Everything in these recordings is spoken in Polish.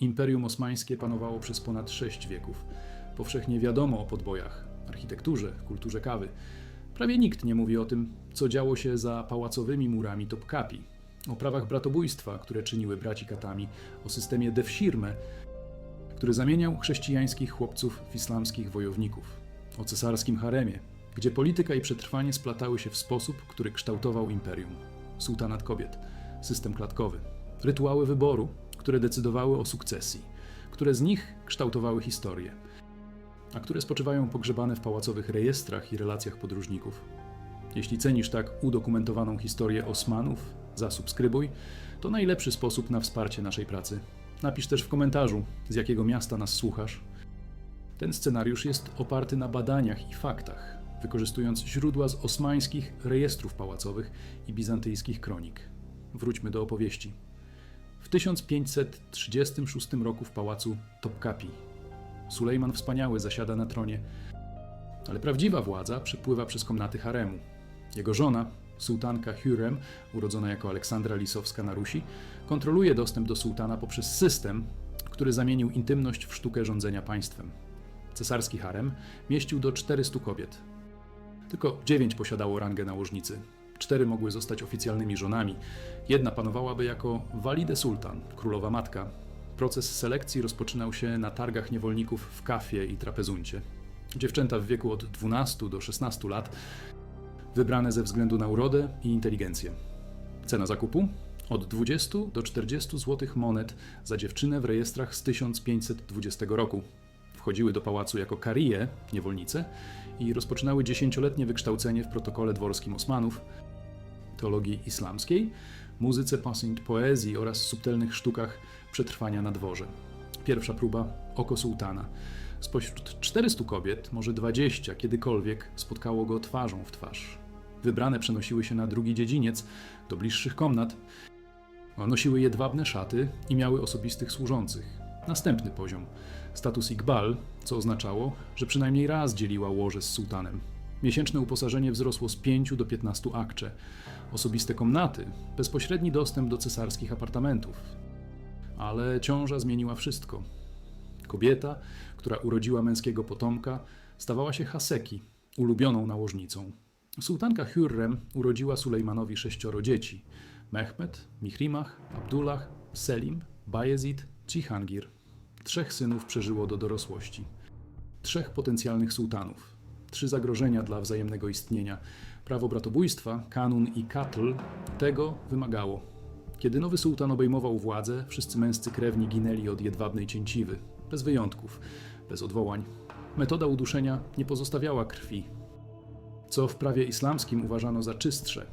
Imperium Osmańskie panowało przez ponad sześć wieków. Powszechnie wiadomo o podbojach, architekturze, kulturze kawy. Prawie nikt nie mówi o tym, co działo się za pałacowymi murami Topkapi, o prawach bratobójstwa, które czyniły braci katami, o systemie Devshirme, który zamieniał chrześcijańskich chłopców w islamskich wojowników, o cesarskim haremie, gdzie polityka i przetrwanie splatały się w sposób, który kształtował imperium. Sułtanat kobiet, system klatkowy, rytuały wyboru, które decydowały o sukcesji, które z nich kształtowały historię, a które spoczywają pogrzebane w pałacowych rejestrach i relacjach podróżników. Jeśli cenisz tak udokumentowaną historię Osmanów, zasubskrybuj. To najlepszy sposób na wsparcie naszej pracy. Napisz też w komentarzu, z jakiego miasta nas słuchasz. Ten scenariusz jest oparty na badaniach i faktach, wykorzystując źródła z osmańskich rejestrów pałacowych i bizantyjskich kronik. Wróćmy do opowieści. W 1536 roku w pałacu Topkapi Sulejman Wspaniały zasiada na tronie, ale prawdziwa władza przepływa przez komnaty haremu. Jego żona, sułtanka Hürrem, urodzona jako Aleksandra Lisowska na Rusi, kontroluje dostęp do sułtana poprzez system, który zamienił intymność w sztukę rządzenia państwem. Cesarski harem mieścił do 400 kobiet. Tylko dziewięć posiadało rangę nałożnicy. Cztery mogły zostać oficjalnymi żonami. Jedna panowałaby jako Walide Sultan, królowa matka. Proces selekcji rozpoczynał się na targach niewolników w Kafie i Trapezuncie. Dziewczęta w wieku od 12 do 16 lat wybrane ze względu na urodę i inteligencję. Cena zakupu? Od 20 do 40 zł monet za dziewczynę w rejestrach z 1520 roku. Wchodziły do pałacu jako karije, niewolnice, i rozpoczynały dziesięcioletnie wykształcenie w protokole dworskim Osmanów, teologii islamskiej, muzyce pasint poezji oraz subtelnych sztukach przetrwania na dworze. Pierwsza próba oko sułtana. Spośród 400 kobiet, może 20 kiedykolwiek spotkało go twarzą w twarz. Wybrane przenosiły się na drugi dziedziniec, do bliższych komnat. Nosiły jedwabne szaty i miały osobistych służących. Następny poziom. Status Iqbal, co oznaczało, że przynajmniej raz dzieliła łoże z sułtanem. Miesięczne uposażenie wzrosło z 5 do 15 akcze. Osobiste komnaty, bezpośredni dostęp do cesarskich apartamentów. Ale ciąża zmieniła wszystko. Kobieta, która urodziła męskiego potomka, stawała się Haseki, ulubioną nałożnicą. Sułtanka Hürrem urodziła Sulejmanowi sześcioro dzieci: Mehmed, Mihrimah, Abdullah, Selim, Bayezid, Cihangir. Trzech synów przeżyło do dorosłości. Trzech potencjalnych sułtanów. Trzy zagrożenia dla wzajemnego istnienia. Prawo bratobójstwa, kanun i katl tego wymagało. Kiedy nowy sułtan obejmował władzę, wszyscy męscy krewni ginęli od jedwabnej cięciwy. Bez wyjątków, bez odwołań. Metoda uduszenia nie pozostawiała krwi, co w prawie islamskim uważano za czystsze.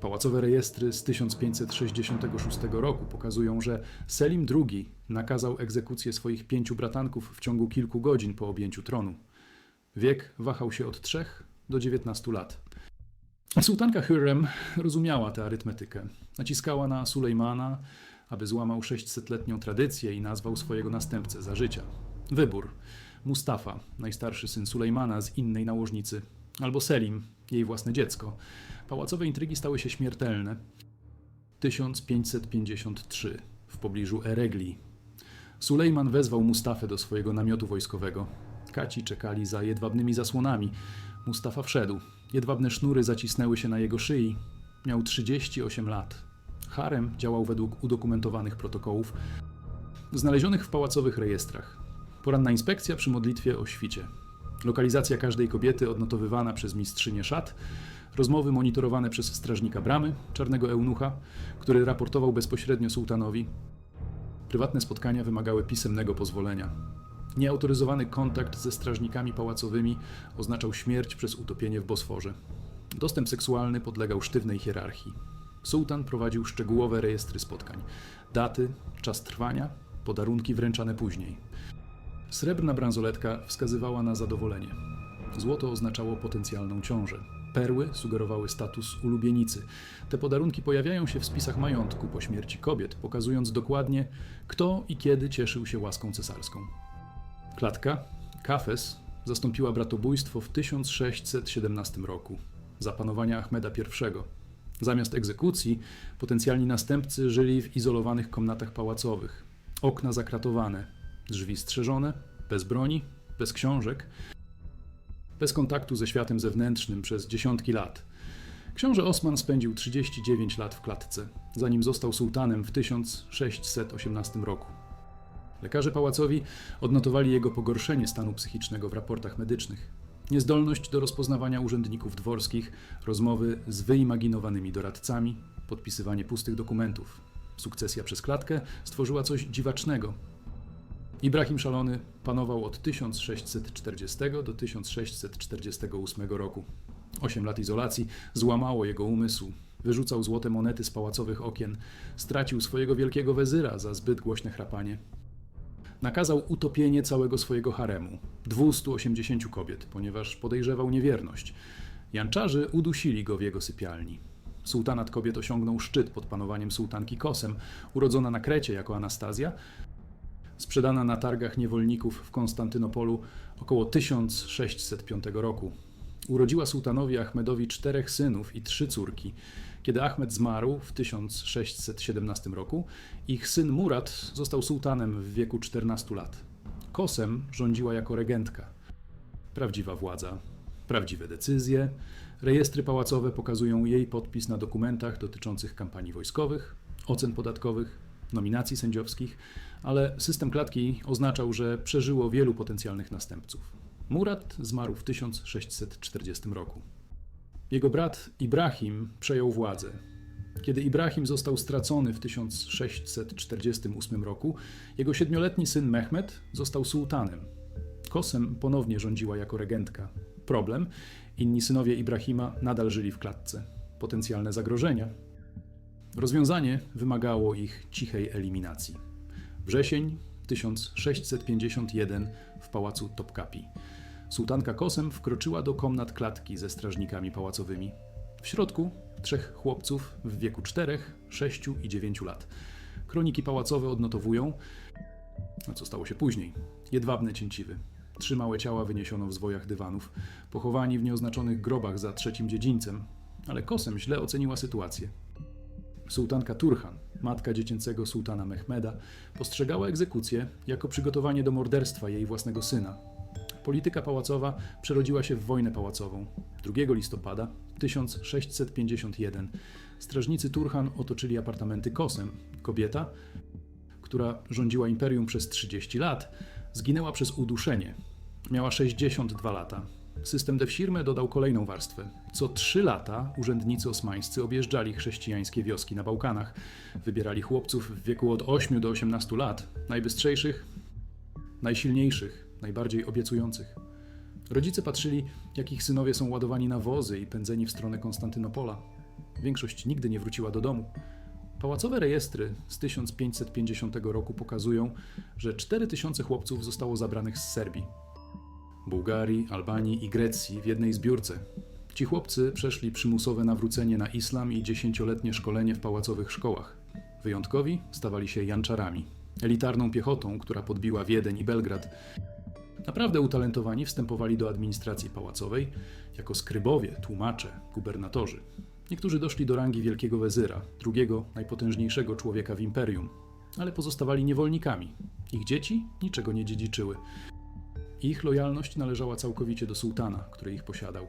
Pałacowe rejestry z 1566 roku pokazują, że Selim II nakazał egzekucję swoich pięciu bratanków w ciągu kilku godzin po objęciu tronu. Wiek wahał się od 3 do 19 lat. Sułtanka Hürrem rozumiała tę arytmetykę. Naciskała na Sulejmana, aby złamał 600-letnią tradycję i nazwał swojego następcę za życia. Wybór. Mustafa, najstarszy syn Sulejmana z innej nałożnicy, albo Selim, jej własne dziecko. Pałacowe intrygi stały się śmiertelne. 1553 w pobliżu Eregli. Sulejman wezwał Mustafę do swojego namiotu wojskowego. Kaci czekali za jedwabnymi zasłonami. Mustafa wszedł. Jedwabne sznury zacisnęły się na jego szyi. Miał 38 lat. Harem działał według udokumentowanych protokołów znalezionych w pałacowych rejestrach. Poranna inspekcja przy modlitwie o świcie. Lokalizacja każdej kobiety odnotowywana przez mistrzynię szat, rozmowy monitorowane przez strażnika bramy, czarnego eunucha, który raportował bezpośrednio sułtanowi. Prywatne spotkania wymagały pisemnego pozwolenia. Nieautoryzowany kontakt ze strażnikami pałacowymi oznaczał śmierć przez utopienie w Bosforze. Dostęp seksualny podlegał sztywnej hierarchii. Sułtan prowadził szczegółowe rejestry spotkań, daty, czas trwania, podarunki wręczane później. Srebrna bransoletka wskazywała na zadowolenie. Złoto oznaczało potencjalną ciążę. Perły sugerowały status ulubienicy. Te podarunki pojawiają się w spisach majątku po śmierci kobiet, pokazując dokładnie, kto i kiedy cieszył się łaską cesarską. Klatka, kafes, zastąpiła bratobójstwo w 1617 roku, za panowania Ahmeda I. Zamiast egzekucji, potencjalni następcy żyli w izolowanych komnatach pałacowych. Okna zakratowane, drzwi strzeżone, bez broni, bez książek, bez kontaktu ze światem zewnętrznym przez dziesiątki lat. Książę Osman spędził 39 lat w klatce, zanim został sułtanem w 1618 roku. Lekarze pałacowi odnotowali jego pogorszenie stanu psychicznego w raportach medycznych. Niezdolność do rozpoznawania urzędników dworskich, rozmowy z wyimaginowanymi doradcami, podpisywanie pustych dokumentów. Sukcesja przez klatkę stworzyła coś dziwacznego. Ibrahim Szalony panował od 1640 do 1648 roku. Osiem lat izolacji złamało jego umysł. Wyrzucał złote monety z pałacowych okien, stracił swojego wielkiego wezyra za zbyt głośne chrapanie. Nakazał utopienie całego swojego haremu 280 kobiet, ponieważ podejrzewał niewierność. Janczarzy udusili go w jego sypialni. Sułtanat kobiet osiągnął szczyt pod panowaniem sułtanki Kosem, urodzona na Krecie jako Anastazja, sprzedana na targach niewolników w Konstantynopolu około 1605 roku. Urodziła sułtanowi Ahmedowi czterech synów i trzy córki. Kiedy Ahmed zmarł w 1617 roku, ich syn Murat został sułtanem w wieku 14 lat. Kosem rządziła jako regentka. Prawdziwa władza, prawdziwe decyzje. Rejestry pałacowe pokazują jej podpis na dokumentach dotyczących kampanii wojskowych, ocen podatkowych, nominacji sędziowskich, ale system klatki oznaczał, że przeżyło wielu potencjalnych następców. Murat zmarł w 1640 roku. Jego brat Ibrahim przejął władzę. Kiedy Ibrahim został stracony w 1648 roku, jego siedmioletni syn Mehmed został sułtanem. Kosem ponownie rządziła jako regentka. Problem: inni synowie Ibrahima nadal żyli w klatce. Potencjalne zagrożenia. Rozwiązanie wymagało ich cichej eliminacji. Wrzesień 1651 w pałacu Topkapi. Sułtanka Kosem wkroczyła do komnat klatki ze strażnikami pałacowymi. W środku trzech chłopców w wieku 4, 6 i 9 lat. Kroniki pałacowe odnotowują, co stało się później, jedwabne cięciwy. Trzy małe ciała wyniesiono w zwojach dywanów, pochowani w nieoznaczonych grobach za trzecim dziedzińcem, ale Kosem źle oceniła sytuację. Sułtanka Turhan, matka dziecięcego sułtana Mehmeda, postrzegała egzekucję jako przygotowanie do morderstwa jej własnego syna. Polityka pałacowa przerodziła się w wojnę pałacową. 2 listopada 1651 strażnicy Turhan otoczyli apartamenty Kosem. Kobieta, która rządziła imperium przez 30 lat, zginęła przez uduszenie. Miała 62 lata. System Devşirme dodał kolejną warstwę. Co trzy lata urzędnicy osmańscy objeżdżali chrześcijańskie wioski na Bałkanach. Wybierali chłopców w wieku od 8 do 18 lat, najbystrzejszych, najsilniejszych, najbardziej obiecujących. Rodzice patrzyli, jak ich synowie są ładowani na wozy i pędzeni w stronę Konstantynopola. Większość nigdy nie wróciła do domu. Pałacowe rejestry z 1550 roku pokazują, że 4000 chłopców zostało zabranych z Serbii. Bułgarii, Albanii i Grecji w jednej zbiórce. Ci chłopcy przeszli przymusowe nawrócenie na islam i dziesięcioletnie szkolenie w pałacowych szkołach. Wyjątkowi stawali się janczarami, elitarną piechotą, która podbiła Wiedeń i Belgrad. Naprawdę utalentowani wstępowali do administracji pałacowej jako skrybowie, tłumacze, gubernatorzy. Niektórzy doszli do rangi wielkiego wezyra, drugiego najpotężniejszego człowieka w imperium, ale pozostawali niewolnikami. Ich dzieci niczego nie dziedziczyły. Ich lojalność należała całkowicie do sułtana, który ich posiadał.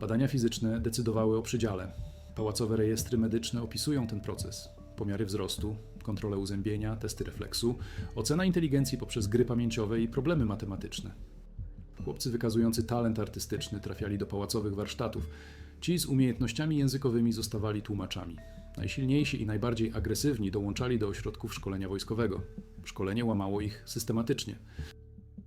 Badania fizyczne decydowały o przydziale. Pałacowe rejestry medyczne opisują ten proces. Pomiary wzrostu, kontrolę uzębienia, testy refleksu, ocena inteligencji poprzez gry pamięciowe i problemy matematyczne. Chłopcy wykazujący talent artystyczny trafiali do pałacowych warsztatów. Ci z umiejętnościami językowymi zostawali tłumaczami. Najsilniejsi i najbardziej agresywni dołączali do ośrodków szkolenia wojskowego. Szkolenie łamało ich systematycznie.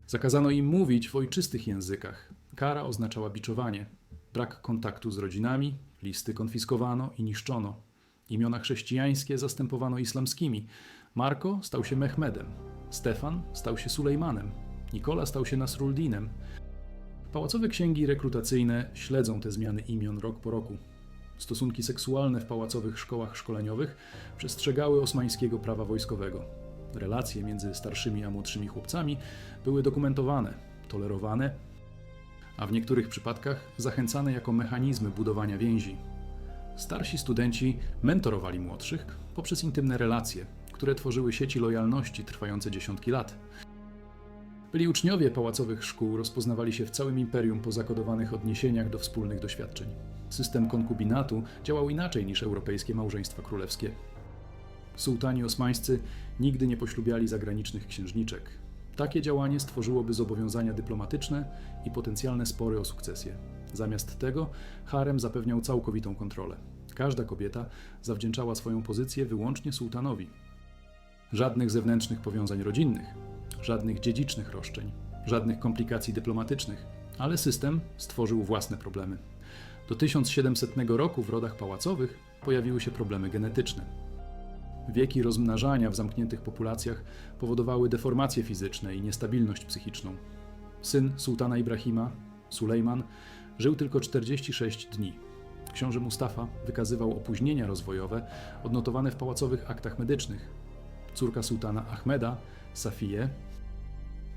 Zakazano im mówić w ojczystych językach. Kara oznaczała biczowanie. Brak kontaktu z rodzinami, listy konfiskowano i niszczono. Imiona chrześcijańskie zastępowano islamskimi. Marko stał się Mehmedem, Stefan stał się Sulejmanem, Nikola stał się Nasruldinem. Pałacowe księgi rekrutacyjne śledzą te zmiany imion rok po roku. Stosunki seksualne w pałacowych szkołach szkoleniowych przestrzegały osmańskiego prawa wojskowego. Relacje między starszymi a młodszymi chłopcami były dokumentowane, tolerowane, a w niektórych przypadkach zachęcane jako mechanizmy budowania więzi. Starsi studenci mentorowali młodszych poprzez intymne relacje, które tworzyły sieci lojalności trwające dziesiątki lat. Byli uczniowie pałacowych szkół rozpoznawali się w całym imperium po zakodowanych odniesieniach do wspólnych doświadczeń. System konkubinatu działał inaczej niż europejskie małżeństwa królewskie. Sułtani osmańscy nigdy nie poślubiali zagranicznych księżniczek. Takie działanie stworzyłoby zobowiązania dyplomatyczne i potencjalne spory o sukcesję. Zamiast tego harem zapewniał całkowitą kontrolę. Każda kobieta zawdzięczała swoją pozycję wyłącznie sułtanowi. Żadnych zewnętrznych powiązań rodzinnych, żadnych dziedzicznych roszczeń, żadnych komplikacji dyplomatycznych, ale system stworzył własne problemy. Do 1700 roku w rodach pałacowych pojawiły się problemy genetyczne. Wieki rozmnażania w zamkniętych populacjach powodowały deformacje fizyczne i niestabilność psychiczną. Syn sułtana Ibrahima, Sulejman, żył tylko 46 dni. Książę Mustafa wykazywał opóźnienia rozwojowe odnotowane w pałacowych aktach medycznych. Córka sułtana Ahmeda, Safiye,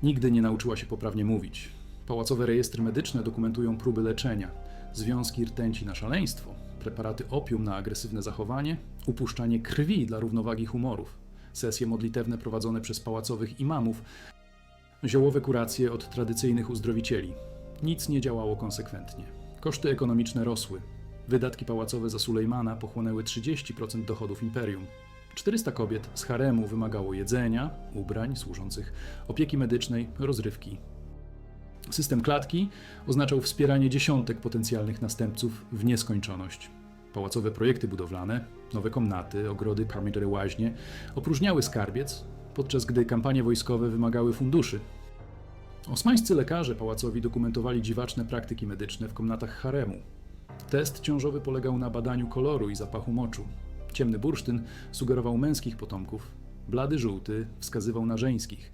nigdy nie nauczyła się poprawnie mówić. Pałacowe rejestry medyczne dokumentują próby leczenia, związki rtęci na szaleństwo, preparaty opium na agresywne zachowanie, upuszczanie krwi dla równowagi humorów, sesje modlitewne prowadzone przez pałacowych imamów, ziołowe kuracje od tradycyjnych uzdrowicieli. Nic nie działało konsekwentnie. Koszty ekonomiczne rosły. Wydatki pałacowe za Sulejmana pochłonęły 30% dochodów imperium. 400 kobiet z haremu wymagało jedzenia, ubrań służących, opieki medycznej, rozrywki. System klatki oznaczał wspieranie dziesiątek potencjalnych następców w nieskończoność. Pałacowe projekty budowlane, nowe komnaty, ogrody, parmidery łaźnie opróżniały skarbiec, podczas gdy kampanie wojskowe wymagały funduszy. Osmańscy lekarze pałacowi dokumentowali dziwaczne praktyki medyczne w komnatach haremu. Test ciążowy polegał na badaniu koloru i zapachu moczu. Ciemny bursztyn sugerował męskich potomków, blady żółty wskazywał na żeńskich.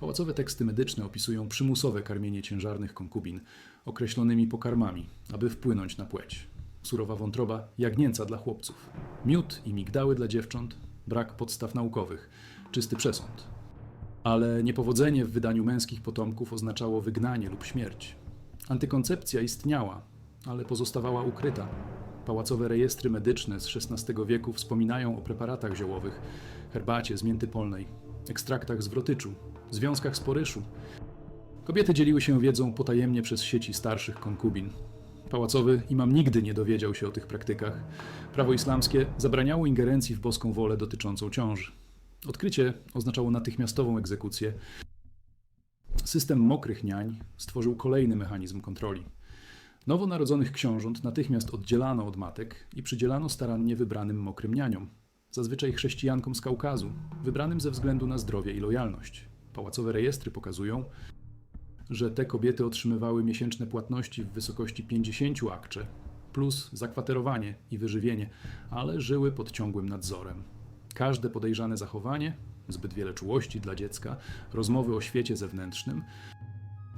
Pałacowe teksty medyczne opisują przymusowe karmienie ciężarnych konkubin określonymi pokarmami, aby wpłynąć na płeć. Surowa wątroba jagnięca dla chłopców, miód i migdały dla dziewcząt, brak podstaw naukowych, czysty przesąd. Ale niepowodzenie w wydaniu męskich potomków oznaczało wygnanie lub śmierć. Antykoncepcja istniała, ale pozostawała ukryta. Pałacowe rejestry medyczne z XVI wieku wspominają o preparatach ziołowych, herbacie z mięty polnej, ekstraktach z wrotyczu, związkach z poryszu. Kobiety dzieliły się wiedzą potajemnie przez sieci starszych konkubin. Pałacowy imam nigdy nie dowiedział się o tych praktykach. Prawo islamskie zabraniało ingerencji w boską wolę dotyczącą ciąży. Odkrycie oznaczało natychmiastową egzekucję. System mokrych niań stworzył kolejny mechanizm kontroli. Nowonarodzonych książąt natychmiast oddzielano od matek i przydzielano starannie wybranym mokrym nianiom, zazwyczaj chrześcijankom z Kaukazu, wybranym ze względu na zdrowie i lojalność. Pałacowe rejestry pokazują, że te kobiety otrzymywały miesięczne płatności w wysokości 50 akcze, plus zakwaterowanie i wyżywienie, ale żyły pod ciągłym nadzorem. Każde podejrzane zachowanie, zbyt wiele czułości dla dziecka, rozmowy o świecie zewnętrznym,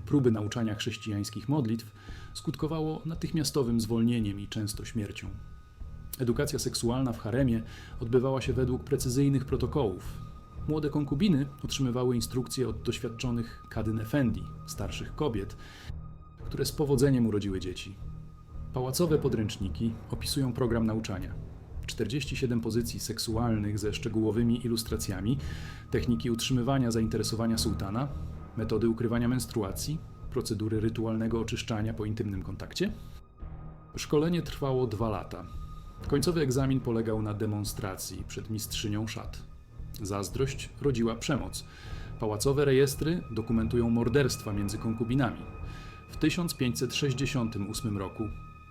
próby nauczania chrześcijańskich modlitw skutkowało natychmiastowym zwolnieniem i często śmiercią. Edukacja seksualna w haremie odbywała się według precyzyjnych protokołów. Młode konkubiny otrzymywały instrukcje od doświadczonych kadyn efendi, starszych kobiet, które z powodzeniem urodziły dzieci. Pałacowe podręczniki opisują program nauczania. 47 pozycji seksualnych ze szczegółowymi ilustracjami, techniki utrzymywania zainteresowania sułtana, metody ukrywania menstruacji, procedury rytualnego oczyszczania po intymnym kontakcie. Szkolenie trwało dwa lata. Końcowy egzamin polegał na demonstracji przed mistrzynią szat. Zazdrość rodziła przemoc. Pałacowe rejestry dokumentują morderstwa między konkubinami. W 1568 roku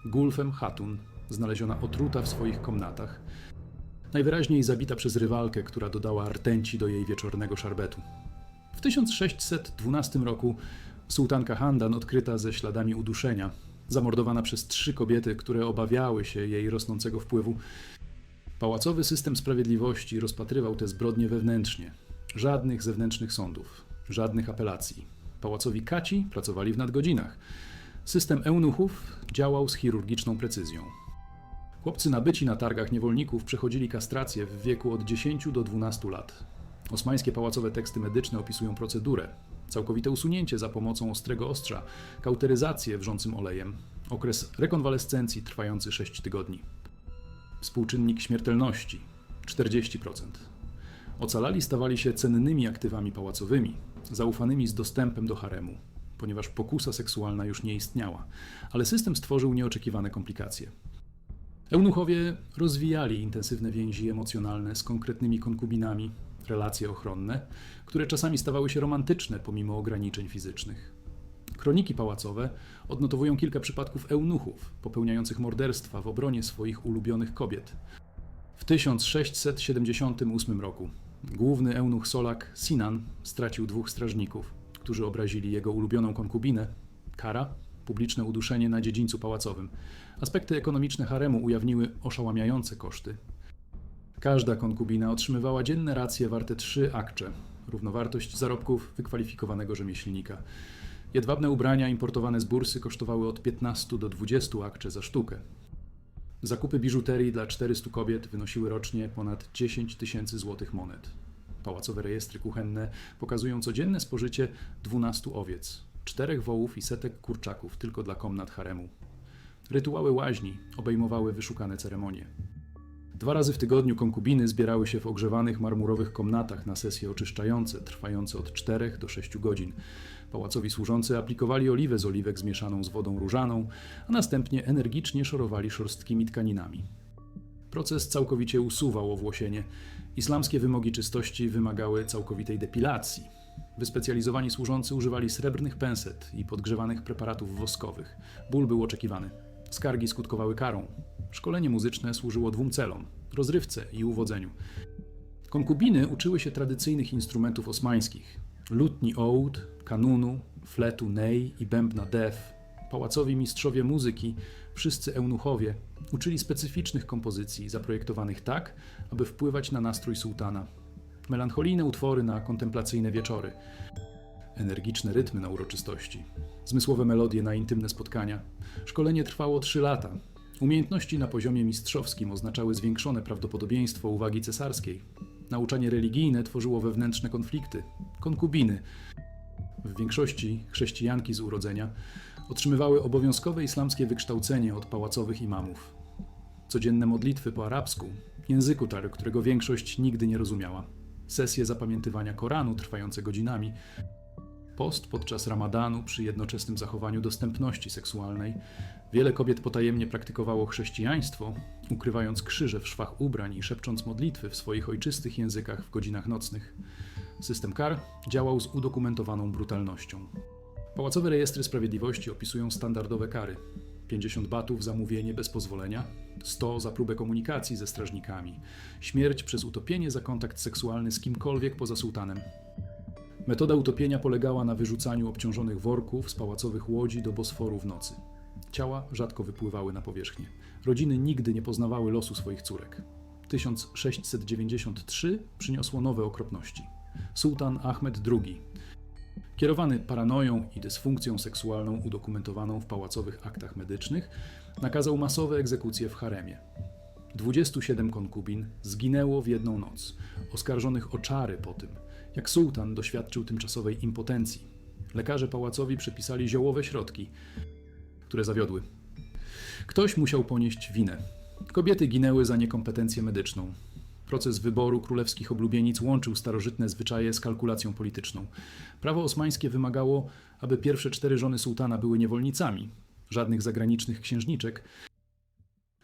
Gulfem Hatun znaleziona otruta w swoich komnatach. Najwyraźniej zabita przez rywalkę, która dodała rtęci do jej wieczornego szarbetu. W 1612 roku sułtanka Handan odkryta ze śladami uduszenia, zamordowana przez trzy kobiety, które obawiały się jej rosnącego wpływu. Pałacowy system sprawiedliwości rozpatrywał te zbrodnie wewnętrznie. Żadnych zewnętrznych sądów, żadnych apelacji. Pałacowi kaci pracowali w nadgodzinach. System eunuchów działał z chirurgiczną precyzją. Chłopcy nabyci na targach niewolników przechodzili kastrację w wieku od 10 do 12 lat. Osmańskie pałacowe teksty medyczne opisują procedurę. Całkowite usunięcie za pomocą ostrego ostrza, kauteryzację wrzącym olejem, okres rekonwalescencji trwający 6 tygodni. Współczynnik śmiertelności 40%. Ocalali stawali się cennymi aktywami pałacowymi, zaufanymi z dostępem do haremu, ponieważ pokusa seksualna już nie istniała, ale system stworzył nieoczekiwane komplikacje. Eunuchowie rozwijali intensywne więzi emocjonalne z konkretnymi konkubinami, relacje ochronne, które czasami stawały się romantyczne pomimo ograniczeń fizycznych. Kroniki pałacowe odnotowują kilka przypadków eunuchów popełniających morderstwa w obronie swoich ulubionych kobiet. W 1678 roku główny eunuch Solak Sinan stracił dwóch strażników, którzy obrazili jego ulubioną konkubinę. Kara publiczne uduszenie na dziedzińcu pałacowym. Aspekty ekonomiczne haremu ujawniły oszałamiające koszty. Każda konkubina otrzymywała dzienne racje warte trzy akcze, równowartość zarobków wykwalifikowanego rzemieślnika. Jedwabne ubrania importowane z bursy kosztowały od 15 do 20 akcze za sztukę. Zakupy biżuterii dla 400 kobiet wynosiły rocznie ponad 10 tysięcy złotych monet. Pałacowe rejestry kuchenne pokazują codzienne spożycie 12 owiec, czterech wołów i setek kurczaków tylko dla komnat haremu. Rytuały łaźni obejmowały wyszukane ceremonie. Dwa razy w tygodniu konkubiny zbierały się w ogrzewanych marmurowych komnatach na sesje oczyszczające, trwające od 4 do 6 godzin. Pałacowi służący aplikowali oliwę z oliwek zmieszaną z wodą różaną, a następnie energicznie szorowali szorstkimi tkaninami. Proces całkowicie usuwał owłosienie. Islamskie wymogi czystości wymagały całkowitej depilacji. Wyspecjalizowani służący używali srebrnych penset i podgrzewanych preparatów woskowych. Ból był oczekiwany. Skargi skutkowały karą. Szkolenie muzyczne służyło dwóm celom: rozrywce i uwodzeniu. Konkubiny uczyły się tradycyjnych instrumentów osmańskich: lutni oud, kanunu, fletu nej i bębna def. Pałacowi mistrzowie muzyki, wszyscy eunuchowie, uczyli specyficznych kompozycji zaprojektowanych tak, aby wpływać na nastrój sułtana. Melancholijne utwory na kontemplacyjne wieczory, energiczne rytmy na uroczystości, zmysłowe melodie na intymne spotkania. Szkolenie trwało trzy lata. Umiejętności na poziomie mistrzowskim oznaczały zwiększone prawdopodobieństwo uwagi cesarskiej. Nauczanie religijne tworzyło wewnętrzne konflikty, konkubiny. W większości chrześcijanki z urodzenia otrzymywały obowiązkowe islamskie wykształcenie od pałacowych imamów. Codzienne modlitwy po arabsku, języku tar, którego większość nigdy nie rozumiała. Sesje zapamiętywania Koranu trwające godzinami, post podczas ramadanu przy jednoczesnym zachowaniu dostępności seksualnej. Wiele kobiet potajemnie praktykowało chrześcijaństwo, ukrywając krzyże w szwach ubrań i szepcząc modlitwy w swoich ojczystych językach w godzinach nocnych. System kar działał z udokumentowaną brutalnością. Pałacowe rejestry sprawiedliwości opisują standardowe kary: 50 batów za mówienie bez pozwolenia, 100 za próbę komunikacji ze strażnikami, śmierć przez utopienie za kontakt seksualny z kimkolwiek poza sułtanem. Metoda utopienia polegała na wyrzucaniu obciążonych worków z pałacowych łodzi do Bosforu w nocy. Ciała rzadko wypływały na powierzchnię. Rodziny nigdy nie poznawały losu swoich córek. 1693 przyniosło nowe okropności. Sułtan Ahmed II, kierowany paranoją i dysfunkcją seksualną udokumentowaną w pałacowych aktach medycznych, nakazał masowe egzekucje w haremie. 27 konkubin zginęło w jedną noc, oskarżonych o czary po tym, jak sułtan doświadczył tymczasowej impotencji. Lekarze pałacowi przepisali ziołowe środki, które zawiodły. Ktoś musiał ponieść winę. Kobiety ginęły za niekompetencję medyczną. Proces wyboru królewskich oblubienic łączył starożytne zwyczaje z kalkulacją polityczną. Prawo osmańskie wymagało, aby pierwsze cztery żony sułtana były niewolnicami, żadnych zagranicznych księżniczek,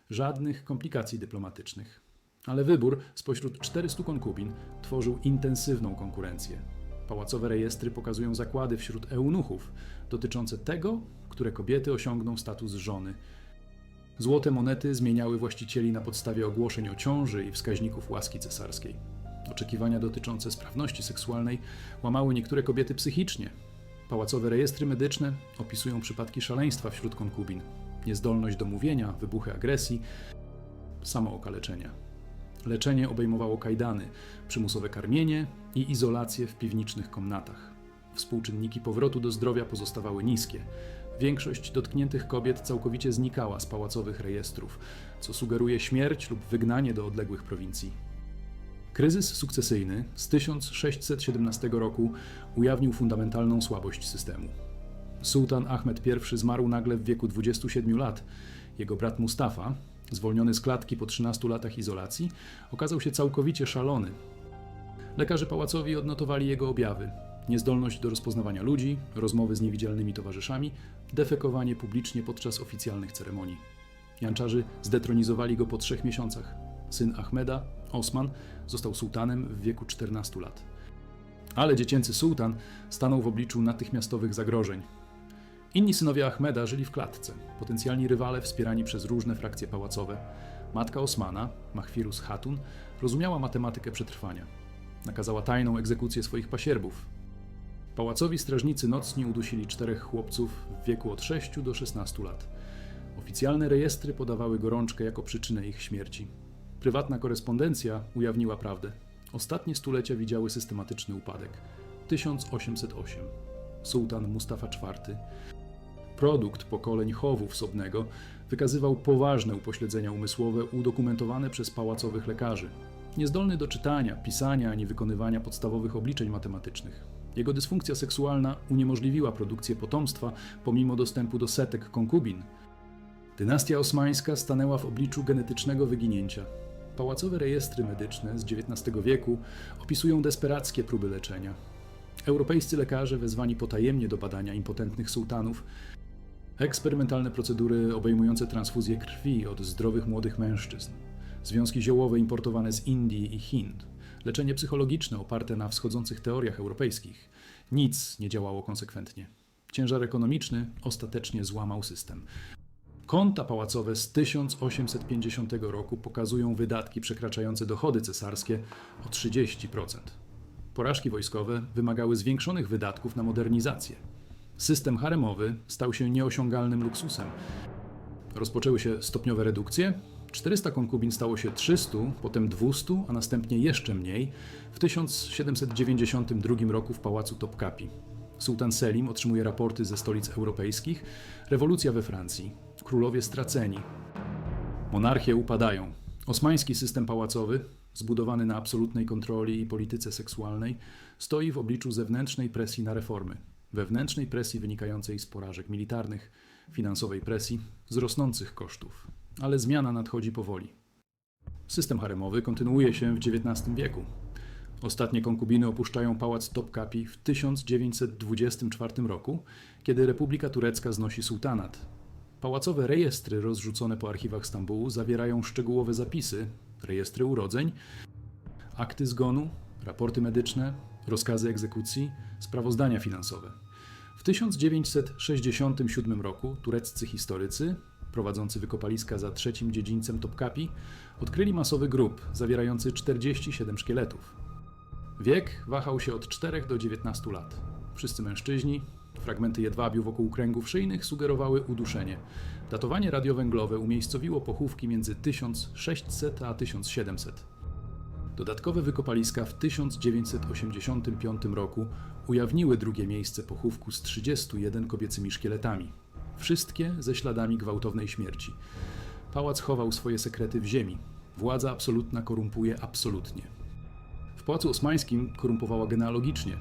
żadnych komplikacji dyplomatycznych. Ale wybór spośród 400 konkubin tworzył intensywną konkurencję. Pałacowe rejestry pokazują zakłady wśród eunuchów dotyczące tego, które kobiety osiągną status żony. Złote monety zmieniały właścicieli na podstawie ogłoszeń o ciąży i wskaźników łaski cesarskiej. Oczekiwania dotyczące sprawności seksualnej łamały niektóre kobiety psychicznie. Pałacowe rejestry medyczne opisują przypadki szaleństwa wśród konkubin, niezdolność do mówienia, wybuchy agresji, samookaleczenia. Leczenie obejmowało kajdany, przymusowe karmienie i izolację w piwniczych komnatach. Współczynniki powrotu do zdrowia pozostawały niskie. Większość dotkniętych kobiet całkowicie znikała z pałacowych rejestrów, co sugeruje śmierć lub wygnanie do odległych prowincji. Kryzys sukcesyjny z 1617 roku ujawnił fundamentalną słabość systemu. Sułtan Ahmed I zmarł nagle w wieku 27 lat. Jego brat Mustafa, zwolniony z klatki po 13 latach izolacji, okazał się całkowicie szalony. Lekarze pałacowi odnotowali jego objawy: niezdolność do rozpoznawania ludzi, rozmowy z niewidzialnymi towarzyszami, defekowanie publicznie podczas oficjalnych ceremonii. Janczarzy zdetronizowali go po trzech miesiącach. Syn Ahmeda, Osman, został sułtanem w wieku 14 lat. Ale dziecięcy sułtan stanął w obliczu natychmiastowych zagrożeń. Inni synowie Ahmeda żyli w klatce, potencjalni rywale wspierani przez różne frakcje pałacowe. Matka Osmana, Mahfirus Hatun, rozumiała matematykę przetrwania. Nakazała tajną egzekucję swoich pasierbów. Pałacowi strażnicy nocni udusili czterech chłopców w wieku od 6 do 16 lat. Oficjalne rejestry podawały gorączkę jako przyczynę ich śmierci. Prywatna korespondencja ujawniła prawdę. Ostatnie stulecia widziały systematyczny upadek. 1808. Sułtan Mustafa IV. Produkt pokoleń chowów Sobnego wykazywał poważne upośledzenia umysłowe udokumentowane przez pałacowych lekarzy. Niezdolny do czytania, pisania ani wykonywania podstawowych obliczeń matematycznych. Jego dysfunkcja seksualna uniemożliwiła produkcję potomstwa pomimo dostępu do setek konkubin. Dynastia osmańska stanęła w obliczu genetycznego wyginięcia. Pałacowe rejestry medyczne z XIX wieku opisują desperackie próby leczenia. Europejscy lekarze wezwani potajemnie do badania impotentnych sułtanów, eksperymentalne procedury obejmujące transfuzję krwi od zdrowych młodych mężczyzn, związki ziołowe importowane z Indii i Chin, leczenie psychologiczne oparte na wschodzących teoriach europejskich. Nic nie działało konsekwentnie. Ciężar ekonomiczny ostatecznie złamał system. Konta pałacowe z 1850 roku pokazują wydatki przekraczające dochody cesarskie o 30%. Porażki wojskowe wymagały zwiększonych wydatków na modernizację. System haremowy stał się nieosiągalnym luksusem. Rozpoczęły się stopniowe redukcje. 400 konkubin stało się 300, potem 200, a następnie jeszcze mniej w 1792 roku w pałacu Topkapi. Sułtan Selim otrzymuje raporty ze stolic europejskich, rewolucja we Francji, królowie straceni. Monarchie upadają. Osmański system pałacowy, zbudowany na absolutnej kontroli i polityce seksualnej, stoi w obliczu zewnętrznej presji na reformy, wewnętrznej presji wynikającej z porażek militarnych, finansowej presji, z rosnących kosztów. Ale zmiana nadchodzi powoli. System haremowy kontynuuje się w XIX wieku. Ostatnie konkubiny opuszczają pałac Topkapi w 1924 roku, kiedy Republika Turecka znosi sułtanat. Pałacowe rejestry rozrzucone po archiwach Stambułu zawierają szczegółowe zapisy, rejestry urodzeń, akty zgonu, raporty medyczne, rozkazy egzekucji, sprawozdania finansowe. W 1967 roku tureccy historycy, prowadzący wykopaliska za trzecim dziedzińcem Topkapi, odkryli masowy grób zawierający 47 szkieletów. Wiek wahał się od 4 do 19 lat. Wszyscy mężczyźni, fragmenty jedwabiu wokół kręgów szyjnych sugerowały uduszenie. Datowanie radiowęglowe umiejscowiło pochówki między 1600 a 1700. Dodatkowe wykopaliska w 1985 roku ujawniły drugie miejsce pochówku z 31 kobiecymi szkieletami. Wszystkie ze śladami gwałtownej śmierci. Pałac chował swoje sekrety w ziemi. Władza absolutna korumpuje absolutnie. W Pałacu Osmańskim korumpowała genealogicznie.